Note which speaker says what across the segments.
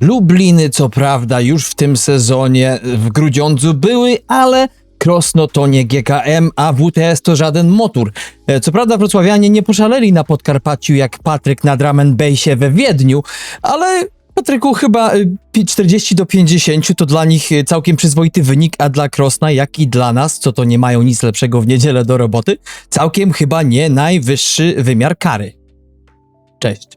Speaker 1: Lubliny, co prawda, już w tym sezonie w Grudziądzu były, ale Krosno to nie GKM, a WTS to żaden motor. E, Co prawda wrocławianie nie poszaleli na Podkarpaciu jak Patryk na drum bassie we Wiedniu, ale Patryku chyba y, pi- 40 do 50 to dla nich y, całkiem przyzwoity wynik, a dla Krosna, jak i dla nas, co to nie mają nic lepszego w niedzielę do roboty, całkiem chyba nie najwyższy wymiar kary. Cześć.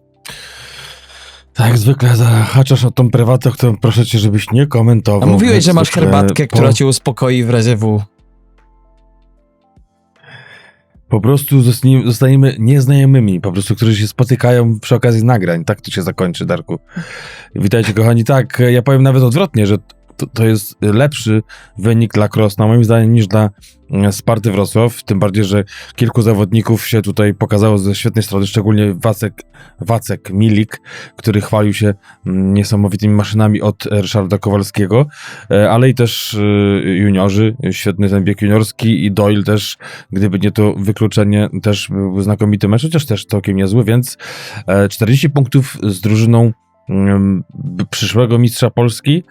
Speaker 2: Tak zwykle zahaczasz o tą prywatę, którą proszę cię, żebyś nie komentował.
Speaker 1: A mówiłeś, że masz
Speaker 2: zwykle
Speaker 1: herbatkę,
Speaker 2: po,
Speaker 1: która cię uspokoi w razie W.
Speaker 2: Po prostu zostanie- zostaniemy nieznajomymi, po prostu, którzy się spotykają przy okazji nagrań. Tak to się zakończy, Darku. Witajcie, kochani. Tak, ja powiem nawet odwrotnie, że to, to jest lepszy wynik dla Krosna, moim zdaniem, niż dla mm, Sparty Wrocław. Tym bardziej, że kilku zawodników się tutaj pokazało ze świetnej strony, szczególnie Wacek, Wacek Milik, który chwalił się mm, niesamowitymi maszynami od Ryszarda Kowalskiego, e, ale i też e, juniorzy, świetny ten bieg juniorski i Doyle też, gdyby nie to wykluczenie, też był znakomity mecz, chociaż też całkiem niezły, więc e, 40 punktów z drużyną przyszłego mistrza Polski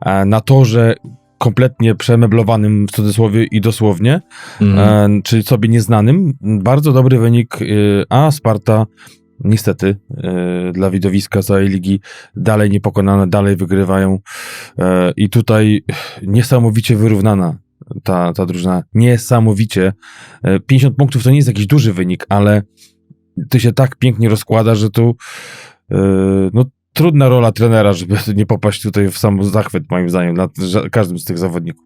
Speaker 2: e, na torze kompletnie przemeblowanym w cudzysłowie i dosłownie,
Speaker 1: Mm.
Speaker 2: czyli sobie nieznanym. Bardzo dobry wynik, e, a Sparta niestety dla widowiska całej ligi dalej niepokonane, dalej wygrywają i tutaj niesamowicie wyrównana ta, ta drużyna. Niesamowicie. E, 50 punktów to nie jest jakiś duży wynik, ale to się tak pięknie rozkłada, że tu no, trudna rola trenera, żeby nie popaść tutaj w sam zachwyt moim zdaniem nad każdym z tych zawodników.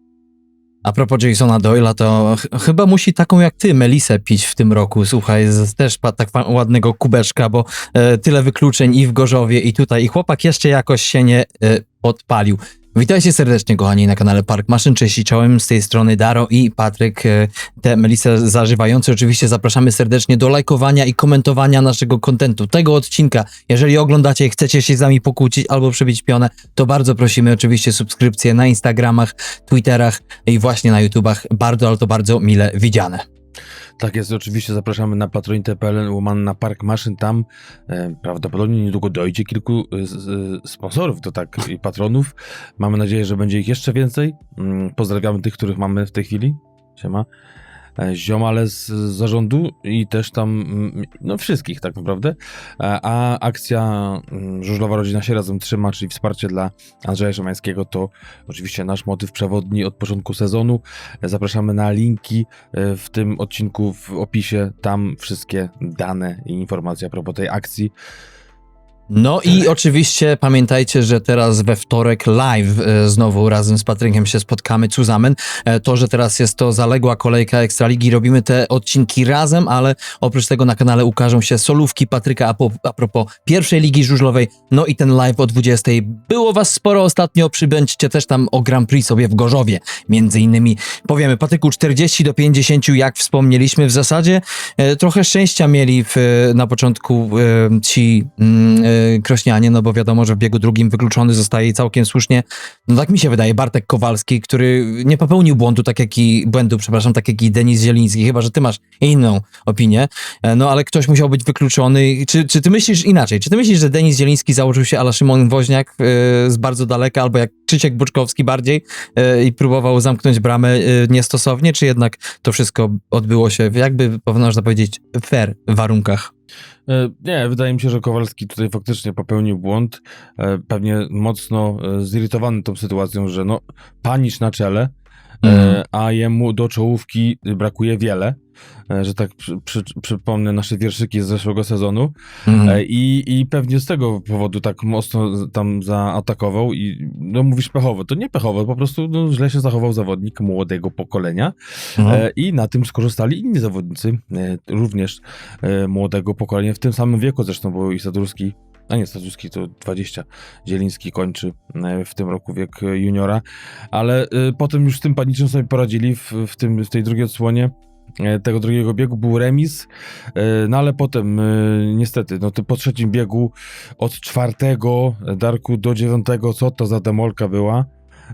Speaker 1: A propos Jasona Doyla, to ch- chyba musi taką jak ty, Melisę, pić w tym roku. Słuchaj, też pa- tak ładnego kubeczka, bo e, tyle wykluczeń i w Gorzowie, i tutaj. I chłopak jeszcze jakoś się nie e, podpalił. Witajcie serdecznie, kochani, na kanale Park Maszyn. Cześć czołem, z tej strony Daro i Patryk, e, te Melisę zażywające. Oczywiście zapraszamy serdecznie do lajkowania i komentowania naszego kontentu, tego odcinka. Jeżeli oglądacie i chcecie się z nami pokłócić albo przebić pionę, to bardzo prosimy oczywiście subskrypcje na Instagramach, Twitterach i właśnie na YouTubach. Bardzo, ale to bardzo mile widziane.
Speaker 2: Tak jest, oczywiście zapraszamy na patronite.pl łamane na Park Maszyn. Tam e, prawdopodobnie niedługo dojdzie kilku e, e, sponsorów, to tak, i patronów. Mamy nadzieję, że będzie ich jeszcze więcej. Mm, pozdrawiamy tych, których mamy w tej chwili. Siema. E, Ziomale z zarządu i też tam, mm, no wszystkich tak naprawdę. E, A akcja mm, Żużlowa Rodzina się razem trzyma, czyli wsparcie dla Andrzeja Szymańskiego, to oczywiście nasz motyw przewodni od początku sezonu. E, Zapraszamy na linki w tym odcinku w opisie. Tam wszystkie dane i informacje a propos tej akcji.
Speaker 1: No i oczywiście pamiętajcie, że teraz we wtorek live e, znowu razem z Patrykiem się spotkamy, Cuzamen. E, To, że teraz jest to zaległa kolejka Ekstraligi, robimy te odcinki razem, ale oprócz tego na kanale ukażą się solówki Patryka a, po, a propos pierwszej ligi żużlowej, no i ten live o 20. Było was sporo ostatnio, przybędźcie też tam o Grand Prix sobie w Gorzowie, między innymi. Powiemy, Patryku 40 do 50, jak wspomnieliśmy, w zasadzie e, trochę szczęścia mieli w, na początku e, ci mm, e, krośnianie, no bo wiadomo, że w biegu drugim wykluczony zostaje całkiem słusznie, no tak mi się wydaje, Bartek Kowalski, który nie popełnił błędu, tak jak i błędu, przepraszam, tak jak i Denis Zieliński, chyba, że ty masz inną opinię, e, no ale ktoś musiał być wykluczony. Czy, czy ty myślisz inaczej? Czy ty myślisz, że Denis Zieliński założył się ala Szymon Woźniak e, z bardzo daleka, albo jak Krzysiek Buczkowski bardziej e, i próbował zamknąć bramę e, niestosownie, czy jednak to wszystko odbyło się jakby, można powiedzieć, fair warunkach?
Speaker 2: E, Nie, wydaje mi się, że Kowalski tutaj faktycznie popełnił błąd. E, Pewnie mocno e, zirytowany tą sytuacją, że no, panicz na czele, e,
Speaker 1: Mhm.
Speaker 2: a jemu do czołówki brakuje wiele. E, Że tak przy, przy, przypomnę nasze wierszyki z zeszłego sezonu.
Speaker 1: Mhm.
Speaker 2: E, I, I pewnie z tego powodu tak mocno tam zaatakował i no mówisz pechowo. To nie pechowo, po prostu no, źle się zachował zawodnik młodego pokolenia
Speaker 1: Mhm.
Speaker 2: e, i na tym skorzystali inni zawodnicy, e, również e, młodego pokolenia, w tym samym wieku zresztą, bo i Sadurski, a nie Sadurski to 20, Zieliński kończy e, w tym roku wiek e, juniora, ale e, potem już z tym panicznym sobie poradzili w, w, tym, w tej drugiej odsłonie tego drugiego biegu. Był remis, no ale potem niestety, no to po trzecim biegu od czwartego Darku do dziewiątego, co to za demolka była,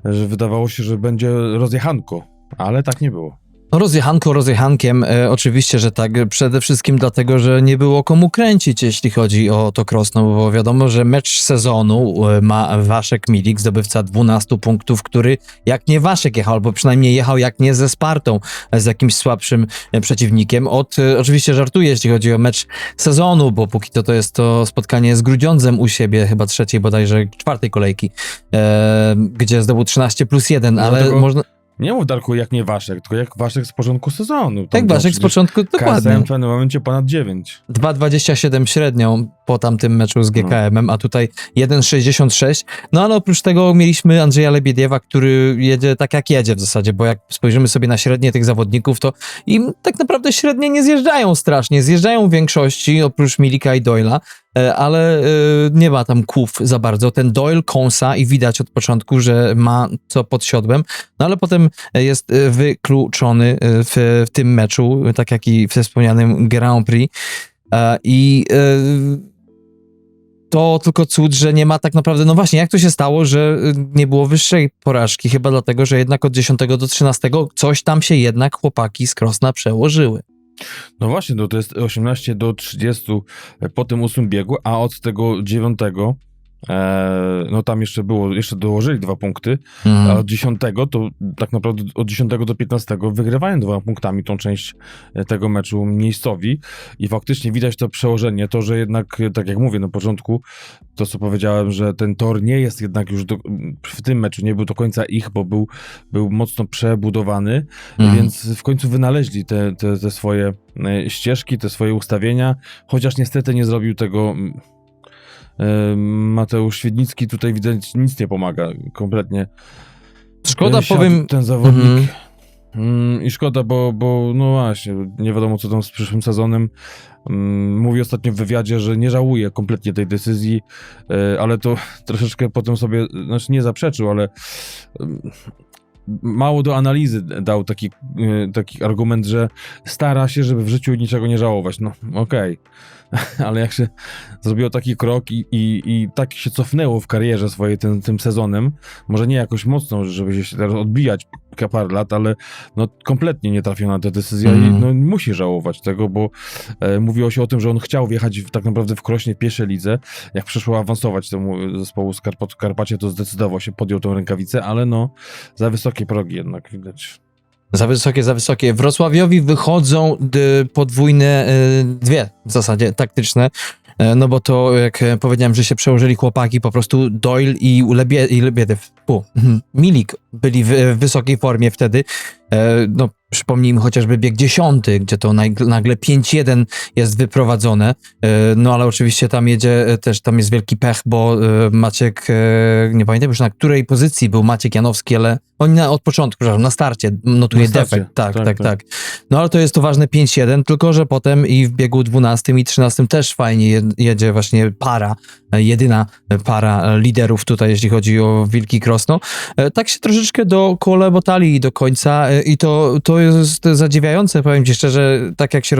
Speaker 2: że wydawało się, że będzie rozjechanko, ale tak nie było.
Speaker 1: No, Rozjechanko rozjechankiem, e, oczywiście, że tak. Przede wszystkim dlatego, że nie było komu kręcić, jeśli chodzi o to Krosno, bo wiadomo, że mecz sezonu e, ma Waszek Milik, zdobywca 12 punktów, który jak nie Waszek jechał, albo przynajmniej jechał jak nie ze Spartą, e, z jakimś słabszym e, przeciwnikiem. Od, e, oczywiście żartuję, jeśli chodzi o mecz sezonu, bo póki to to jest to spotkanie z Grudziądzem u siebie, chyba trzeciej bodajże czwartej kolejki, e, gdzie zdobył 13 plus 1,
Speaker 2: No,
Speaker 1: ale
Speaker 2: tylko-
Speaker 1: można...
Speaker 2: Nie mów Darku jak nie Waszek, tylko jak Waszek z początku sezonu.
Speaker 1: Tak, Waszek z początku, dokładnie.
Speaker 2: KSM w pewnym momencie ponad 9.
Speaker 1: 2,27 średnią po tamtym meczu z GKM-em, a tutaj 1,66. No ale oprócz tego mieliśmy Andrzeja Lebiediewa, który jedzie tak jak jedzie w zasadzie, bo jak spojrzymy sobie na średnie tych zawodników, to im tak naprawdę średnie nie zjeżdżają strasznie. Zjeżdżają w większości, oprócz Milika i Doyla, ale e, nie ma tam kłów za bardzo. Ten Doyle kąsa i widać od początku, że ma co pod siodłem, no ale potem jest e, wykluczony e, w, w tym meczu, tak jak i we wspomnianym Grand Prix. E, I e, to tylko cud, że nie ma tak naprawdę. No właśnie, jak to się stało, że e, nie było wyższej porażki? Chyba dlatego, że jednak od 10 do 13 coś tam się jednak chłopaki z Krosna przełożyły.
Speaker 2: No właśnie, no to jest 18 do 30 po tym ósmym biegu, a od tego dziewiątego, e, no tam jeszcze było, jeszcze dołożyli dwa punkty, a
Speaker 1: Mhm.
Speaker 2: od 10 to tak naprawdę od 10 do 15 wygrywają dwoma punktami tą część e, tego meczu miejscowi i faktycznie widać to przełożenie, to, że jednak, e, tak jak mówię na początku, to co powiedziałem, że ten tor nie jest jednak już do, w tym meczu, nie był do końca ich, bo był, był mocno przebudowany,
Speaker 1: Mhm.
Speaker 2: więc w końcu wynaleźli te, te, te swoje e, ścieżki, te swoje ustawienia, chociaż niestety nie zrobił tego Mateusz Świdnicki, tutaj widać nic nie pomaga kompletnie.
Speaker 1: Szkoda,
Speaker 2: siadł
Speaker 1: powiem.
Speaker 2: Ten zawodnik.
Speaker 1: Mhm.
Speaker 2: Mm, I szkoda, bo, bo no właśnie, nie wiadomo co tam z przyszłym sezonem. Mm, Mówi ostatnio w wywiadzie, że nie żałuje kompletnie tej decyzji, e, ale to troszeczkę potem sobie, znaczy nie zaprzeczył, ale mm, mało do analizy dał taki, e, taki argument, że stara się, żeby w życiu niczego nie żałować. No okej, ale jak się zrobiło taki krok i, i, i tak się cofnęło w karierze swojej tym, tym sezonem, może nie jakoś mocno, żeby się teraz odbijać kilka parę lat, ale no kompletnie nie trafił na tę decyzję
Speaker 1: Mm.
Speaker 2: i no, musi żałować tego, bo e, mówiło się o tym, że on chciał wjechać w, tak naprawdę w Krośnie w pierwszej lidze. Jak przyszło awansować temu zespołu z Karpacie, to zdecydował się, podjął tą rękawicę, ale no za wysokie progi jednak widać.
Speaker 1: Za wysokie, za wysokie. Wrocławiowi wychodzą d- podwójne, y, dwie w zasadzie taktyczne. E, No bo to, jak powiedziałem, że się przełożyli chłopaki, po prostu Doyle i, Lebie, i Lebiedew, mhm, Milik byli w wysokiej formie wtedy. E, No, przypomnijmy chociażby bieg dziesiąty, gdzie to nag- nagle 5-1 jest wyprowadzone. E, No ale oczywiście tam jedzie e, też, tam jest wielki pech, bo Maciek, nie pamiętam już na której pozycji był Maciek Janowski, ale oni na, od początku, przepraszam, na starcie notuje
Speaker 2: Na starcie,
Speaker 1: defekt. Tak,
Speaker 2: tak,
Speaker 1: tak,
Speaker 2: tak.
Speaker 1: tak, No ale to jest to ważne 5-1, tylko że potem i w biegu 12 i 13 też fajnie je- jedzie właśnie para, jedyna para liderów tutaj, jeśli chodzi o Wilki Krosno. Tak się troszeczkę do kolebotali do końca i to, to jest zadziwiające, powiem ci szczerze, tak jak się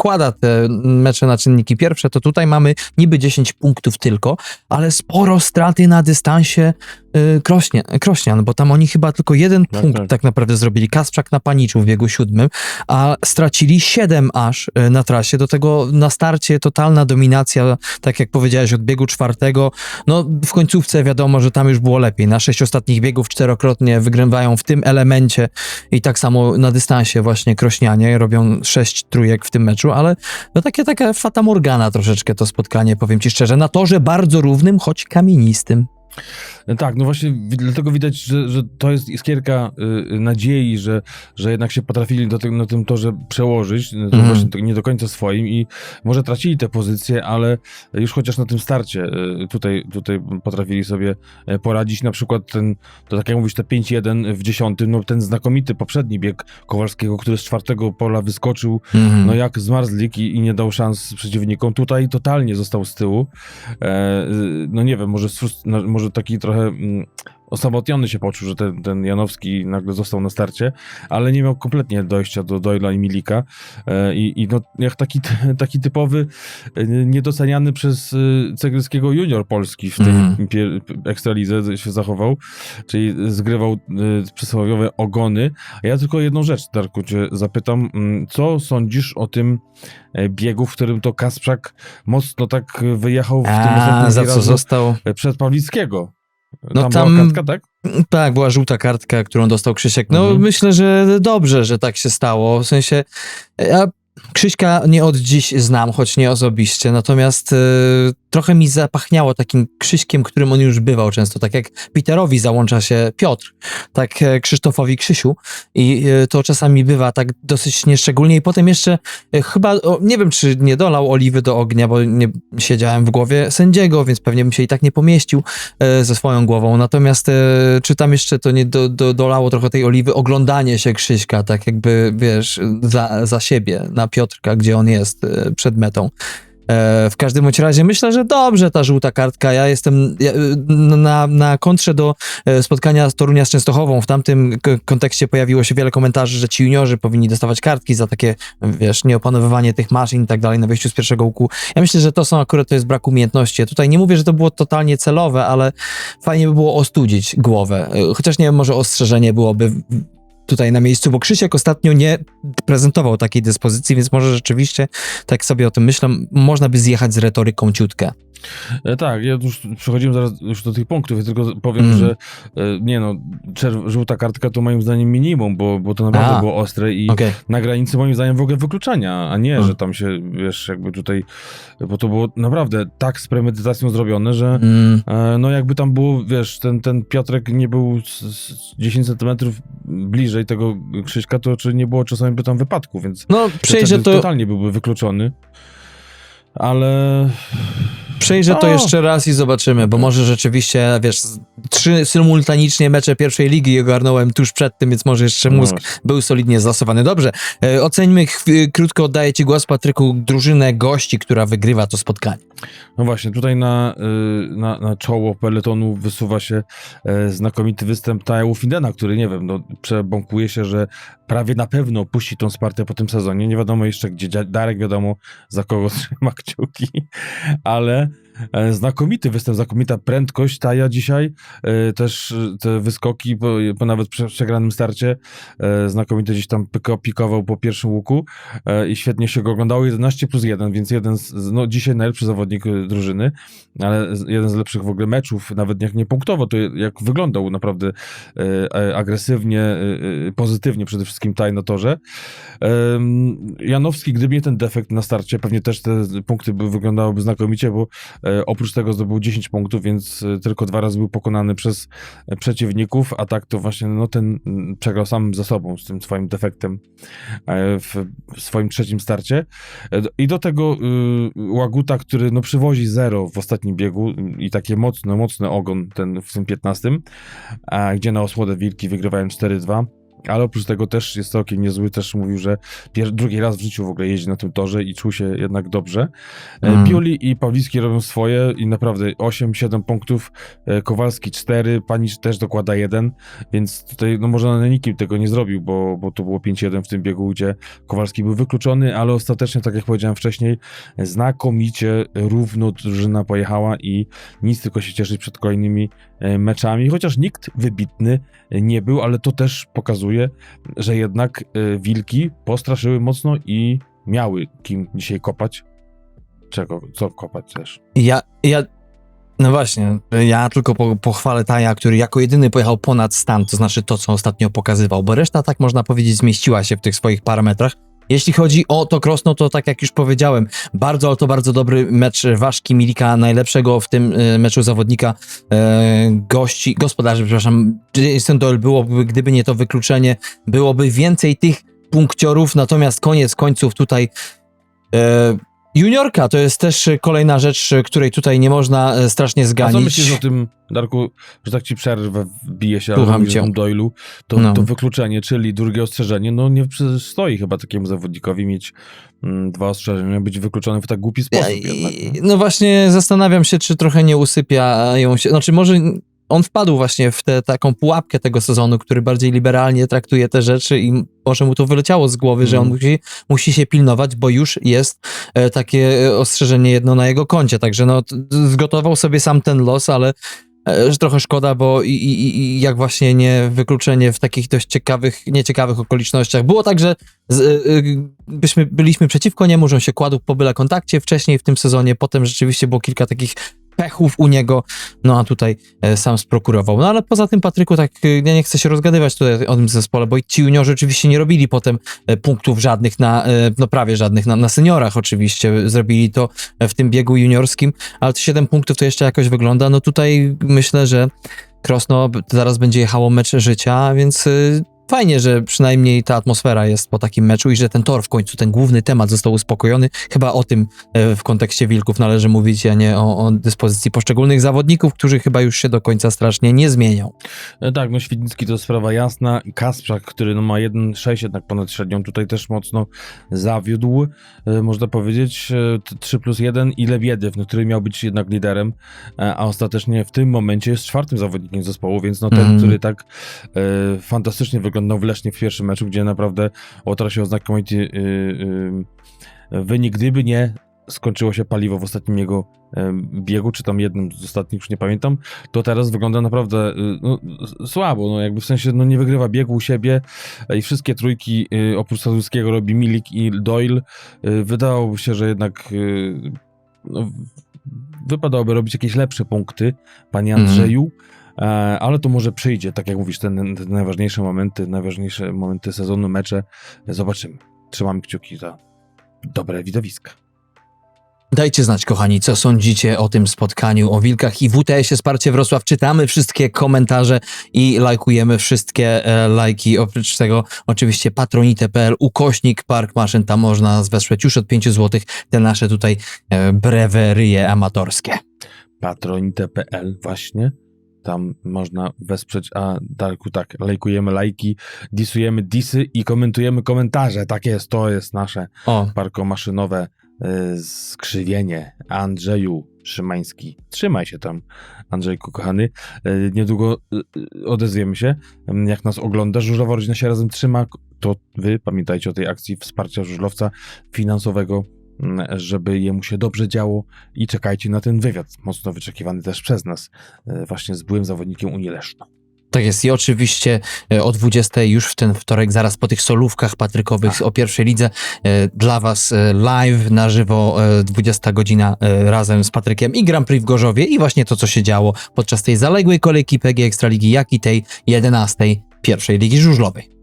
Speaker 1: rozkłada te mecze na czynniki pierwsze, to tutaj mamy niby 10 punktów tylko, ale sporo straty na dystansie y, Krośnie, Krośnian, bo tam oni chyba tylko jeden
Speaker 2: Tak,
Speaker 1: punkt
Speaker 2: tak.
Speaker 1: tak. naprawdę zrobili. Kasprzak na paniczu w biegu siódmym, a stracili 7 aż y, na trasie. Do tego na starcie totalna dominacja, tak jak powiedziałeś, od biegu czwartego. No w końcówce wiadomo, że tam już było lepiej. Na sześć ostatnich biegów czterokrotnie wygrywają w tym elemencie i tak samo na dystansie właśnie Krośnianie robią sześć trójek w tym meczu, ale no takie taka fata morgana troszeczkę to spotkanie, powiem ci szczerze, na torze bardzo równym, choć kamienistym.
Speaker 2: No Tak, no właśnie dlatego widać, że, że to jest iskierka y, y, nadziei, że, że jednak się potrafili do tym, na tym torze przełożyć, to
Speaker 1: Mhm.
Speaker 2: właśnie to nie do końca swoim i może tracili te pozycje, ale już chociaż na tym starcie y, tutaj, tutaj potrafili sobie e, poradzić. Na przykład ten, to tak jak mówisz, te 5-1 w dziesiątym, no ten znakomity poprzedni bieg Kowalskiego, który z czwartego pola wyskoczył,
Speaker 1: Mhm.
Speaker 2: no jak zmarzlik i, i nie dał szans przeciwnikom. Tutaj totalnie został z tyłu. E, y, no nie wiem, może, no, może taki trochę mm, osamotniony się poczuł, że ten, ten Janowski nagle został na starcie, ale nie miał kompletnie dojścia do Doyla i Milika e, i, i no, jak taki, taki typowy, e, niedoceniany przez e, Ceglskiego junior polski w tej pier- ekstralidze się zachował, czyli zgrywał przysłowiowe ogony. A ja tylko jedną rzecz, Darku, cię zapytam, mm, co sądzisz o tym biegu, w którym to Kasprzak mocno tak wyjechał w tym
Speaker 1: A,
Speaker 2: ostatnim
Speaker 1: za co został?
Speaker 2: przed Pawlickiego?
Speaker 1: No
Speaker 2: tam,
Speaker 1: tam-
Speaker 2: była kartka, tak?
Speaker 1: Tak, była żółta kartka, którą dostał Krzysiek. No
Speaker 2: Mhm.
Speaker 1: myślę, że dobrze, że tak się stało. W sensie, ja Krzyśka nie od dziś znam, choć nie osobiście, natomiast e, trochę mi zapachniało takim Krzyśkiem, którym on już bywał często. Tak jak Peterowi załącza się Piotr, tak e, Krzysztofowi Krzysiu i e, to czasami bywa tak dosyć nieszczególnie i potem jeszcze e, chyba, nie wiem czy nie dolał oliwy do ognia, bo nie siedziałem w głowie sędziego, więc pewnie bym się i tak nie pomieścił ze swoją głową. Natomiast czy tam jeszcze to nie do, do, dolało trochę tej oliwy, oglądanie się Krzyśka, tak jakby, wiesz, za, za siebie, na Piotrka, gdzie on jest przed metą. E, W każdym bądź razie myślę, że dobrze ta żółta kartka. Ja jestem na, na kontrze do e, spotkania z Torunia z Częstochową. W tamtym kontekście pojawiło się wiele komentarzy, że ci juniorzy powinni dostawać kartki za takie, wiesz, nieopanowywanie tych maszyn i tak dalej na wejściu z pierwszego łuku. Ja myślę, że to są akurat, to jest brak umiejętności. Ja tutaj nie mówię, że to było totalnie celowe, ale fajnie by było ostudzić głowę. E, Chociaż nie wiem, może ostrzeżenie byłoby tutaj na miejscu, bo Krzysiek ostatnio nie prezentował takiej dyspozycji, więc może rzeczywiście, tak sobie o tym myślę, można by zjechać z retoryką ciutkę.
Speaker 2: E, tak, ja już przechodzimy zaraz już do tych punktów, ja tylko powiem,
Speaker 1: Mm.
Speaker 2: że e, nie no, żółta kartka to moim zdaniem minimum, bo, bo to naprawdę
Speaker 1: A.
Speaker 2: było ostre i
Speaker 1: Okej.
Speaker 2: na granicy moim zdaniem w ogóle wykluczenia, a nie,
Speaker 1: Mm.
Speaker 2: że tam się, wiesz, jakby tutaj, bo to było naprawdę tak z premedytacją zrobione, że
Speaker 1: Mm,
Speaker 2: E, No jakby tam było, wiesz, ten, ten Piotrek nie był z, z 10 centymetrów bliżej tego Krzyśka, to czy nie było czasami by tam wypadku, więc
Speaker 1: No, przejrzę to,
Speaker 2: totalnie byłby wykluczony. Ale
Speaker 1: przejrzę to jeszcze raz i zobaczymy, bo może rzeczywiście, wiesz, trzy symultanicznie mecze pierwszej ligi ogarnąłem tuż przed tym, więc może jeszcze mózg
Speaker 2: No,
Speaker 1: był solidnie zastosowany. Dobrze, e, oceńmy, krótko oddaję ci głos, Patryku, drużynę gości, która wygrywa to spotkanie.
Speaker 2: no właśnie, tutaj na, y, na, na czoło peletonu wysuwa się e, znakomity występ Taewu Findena, który, nie wiem, no, przebąkuje się, że prawie na pewno opuści tą Spartę po tym sezonie. Nie wiadomo jeszcze, gdzie Darek, wiadomo, za kogo trzyma kciuki, ale e, znakomity występ, znakomita prędkość Taja dzisiaj, e, też e, te wyskoki po, po nawet prze, przegranym starcie, e, znakomite gdzieś tam piko, pikował po pierwszym łuku e, i świetnie się go oglądało, 11 plus 1, więc jeden z, no dzisiaj najlepszy zawodnik e, drużyny, ale jeden z lepszych w ogóle meczów, nawet jak nie punktowo, to jak wyglądał naprawdę e, e, agresywnie, e, e, pozytywnie przede wszystkim Taj na torze. Janowski, gdyby nie ten defekt na starcie, pewnie też te punkty by wyglądałyby znakomicie, bo e, oprócz tego zdobył 10 punktów, więc e, tylko dwa razy był pokonany przez e, przeciwników, a tak to właśnie no, ten mm, przegrał sam ze sobą, z tym swoim defektem e, w swoim trzecim starcie. E, I do tego y, Łaguta, który no, przywozi zero w ostatnim biegu y, i takie mocny, mocny ogon ten w tym 15, a gdzie na osłodę Wilki wygrywają 4-2. Ale oprócz tego też jest całkiem niezły, też mówił, że pier- drugi raz w życiu w ogóle jeździ na tym torze i czuł się jednak dobrze. E,
Speaker 1: Mm.
Speaker 2: Piuli i Pawlicki robią swoje i naprawdę 8-7 punktów, e, Kowalski 4, Panicz też dokłada 1, więc tutaj no może na nikim tego nie zrobił, bo, bo to było 5-1 w tym biegu, gdzie Kowalski był wykluczony, ale ostatecznie, tak jak powiedziałem wcześniej, znakomicie równo drużyna pojechała i nic tylko się cieszyć przed kolejnymi e, meczami, chociaż nikt wybitny nie był, ale to też pokazuje, że jednak e, Wilki postraszyły mocno i miały kim dzisiaj kopać. Czego? Co kopać też?
Speaker 1: Ja, ja, no właśnie, ja tylko po, pochwalę Taja, który jako jedyny pojechał ponad stan, to znaczy to, co ostatnio pokazywał, bo reszta, tak można powiedzieć, zmieściła się w tych swoich parametrach. Jeśli chodzi o to Krosno, to tak jak już powiedziałem, bardzo, ale to bardzo dobry mecz Waszki Milika, najlepszego w tym e, meczu zawodnika e, gości, gospodarzy, przepraszam, Jason Doyle byłoby, gdyby nie to wykluczenie, byłoby więcej tych punkciorów, natomiast koniec końców tutaj e, juniorka to jest też e, kolejna rzecz, e, której tutaj nie można e, strasznie
Speaker 2: A co
Speaker 1: zganić.
Speaker 2: myślisz o tym, Darku, że tak ci przerwę, wbije się,
Speaker 1: Słucham cię.
Speaker 2: Doylu, to,
Speaker 1: No.
Speaker 2: to wykluczenie, czyli drugie ostrzeżenie, no nie stoi chyba takiemu zawodnikowi mieć mm, dwa ostrzeżenia, być wykluczony w tak głupi sposób
Speaker 1: Ja-
Speaker 2: jednak. nie?
Speaker 1: No właśnie zastanawiam się, czy trochę nie usypia ją się, znaczy może on wpadł właśnie w tę taką pułapkę tego sezonu, który bardziej liberalnie traktuje te rzeczy i może mu to wyleciało z głowy, że on
Speaker 2: Mhm.
Speaker 1: musi, musi się pilnować, bo już jest e, takie e, ostrzeżenie jedno na jego koncie. Także no, zgotował sobie sam ten los, ale e, że trochę szkoda, bo i, i, i jak właśnie nie wykluczenie w takich dość ciekawych, nieciekawych okolicznościach. Było tak, że z, y, y, byśmy, byliśmy przeciwko niemu, że on się kładł po byle kontakcie wcześniej w tym sezonie, potem rzeczywiście było kilka takich pechów u niego, no a tutaj e, sam sprokurował. No ale poza tym, Patryku, tak y, ja nie chcę się rozgadywać tutaj o tym zespole, bo ci juniorzy oczywiście nie robili potem e, punktów żadnych na, e, no prawie żadnych, na, na seniorach oczywiście, zrobili to e, w tym biegu juniorskim, ale te 7 punktów to jeszcze jakoś wygląda, no tutaj myślę, że Krosno zaraz będzie jechało mecz życia, więc fajnie, że przynajmniej ta atmosfera jest po takim meczu i że ten tor w końcu, ten główny temat został uspokojony. Chyba o tym e, w kontekście Wilków należy mówić, a nie o, o dyspozycji poszczególnych zawodników, którzy chyba już się do końca strasznie nie zmienią.
Speaker 2: E, Tak, no Świdnicki to sprawa jasna. Kasprzak, który no ma 1,6 jednak ponad średnią, tutaj też mocno zawiódł, e, można powiedzieć. E, t- 3 plus 1 i Lebiedyw, no, który miał być jednak liderem, a ostatecznie w tym momencie jest czwartym zawodnikiem zespołu, więc no ten,
Speaker 1: Mhm.
Speaker 2: który tak e, fantastycznie wyglądał w Lesznie w pierwszym meczu, gdzie naprawdę otarł się o znakomity e, e, wynik, gdyby nie skończyło się paliwo w ostatnim jego biegu, czy tam jednym z ostatnich, już nie pamiętam, to teraz wygląda naprawdę y, no, słabo, no jakby w sensie no nie wygrywa biegu u siebie e, i wszystkie trójki y, oprócz Sadurskiego robi Milik i Doyle. Y, Wydawałoby się, że jednak no, wypadałoby robić jakieś lepsze punkty, panie
Speaker 1: Mhm.
Speaker 2: Andrzeju, e, ale to może przyjdzie, tak jak mówisz, te, te najważniejsze momenty, najważniejsze momenty sezonu, mecze, zobaczymy. Trzymamy kciuki za dobre widowiska.
Speaker 1: Dajcie znać, kochani, co sądzicie o tym spotkaniu o Wilkach i WTS-ie Wsparcie Wrocław. Czytamy wszystkie komentarze i lajkujemy wszystkie e, lajki. Oprócz tego oczywiście patronite.pl, ukośnik Park Maszyn, tam można wesprzeć już od 5 zł. Te nasze tutaj e, breweryje amatorskie.
Speaker 2: patronite.pl właśnie. Tam można wesprzeć, a Darku tak, lajkujemy lajki, disujemy disy i komentujemy komentarze. Tak jest, to jest nasze
Speaker 1: O,
Speaker 2: parkomaszynowe y, skrzywienie. Andrzeju Szymański, trzymaj się tam, Andrzejku kochany. Y, niedługo y, y, odezwiemy się, y, jak nas ogląda. Żużlowa rodzina się razem trzyma. To wy pamiętajcie o tej akcji wsparcia żużlowca finansowego, mm, żeby jemu się dobrze działo i czekajcie na ten wywiad, mocno wyczekiwany też przez nas, y, właśnie z byłym zawodnikiem Unii Leszno.
Speaker 1: tak jest. I oczywiście e, o 20 już w ten wtorek, zaraz po tych solówkach patrykowych o pierwszej lidze, e, dla was e, live, na żywo, e, 20 godzina e, razem z Patrykiem i Grand Prix w Gorzowie i właśnie to, co się działo podczas tej zaległej kolejki PG Ekstraligi, jak i tej 11 pierwszej ligi żużlowej.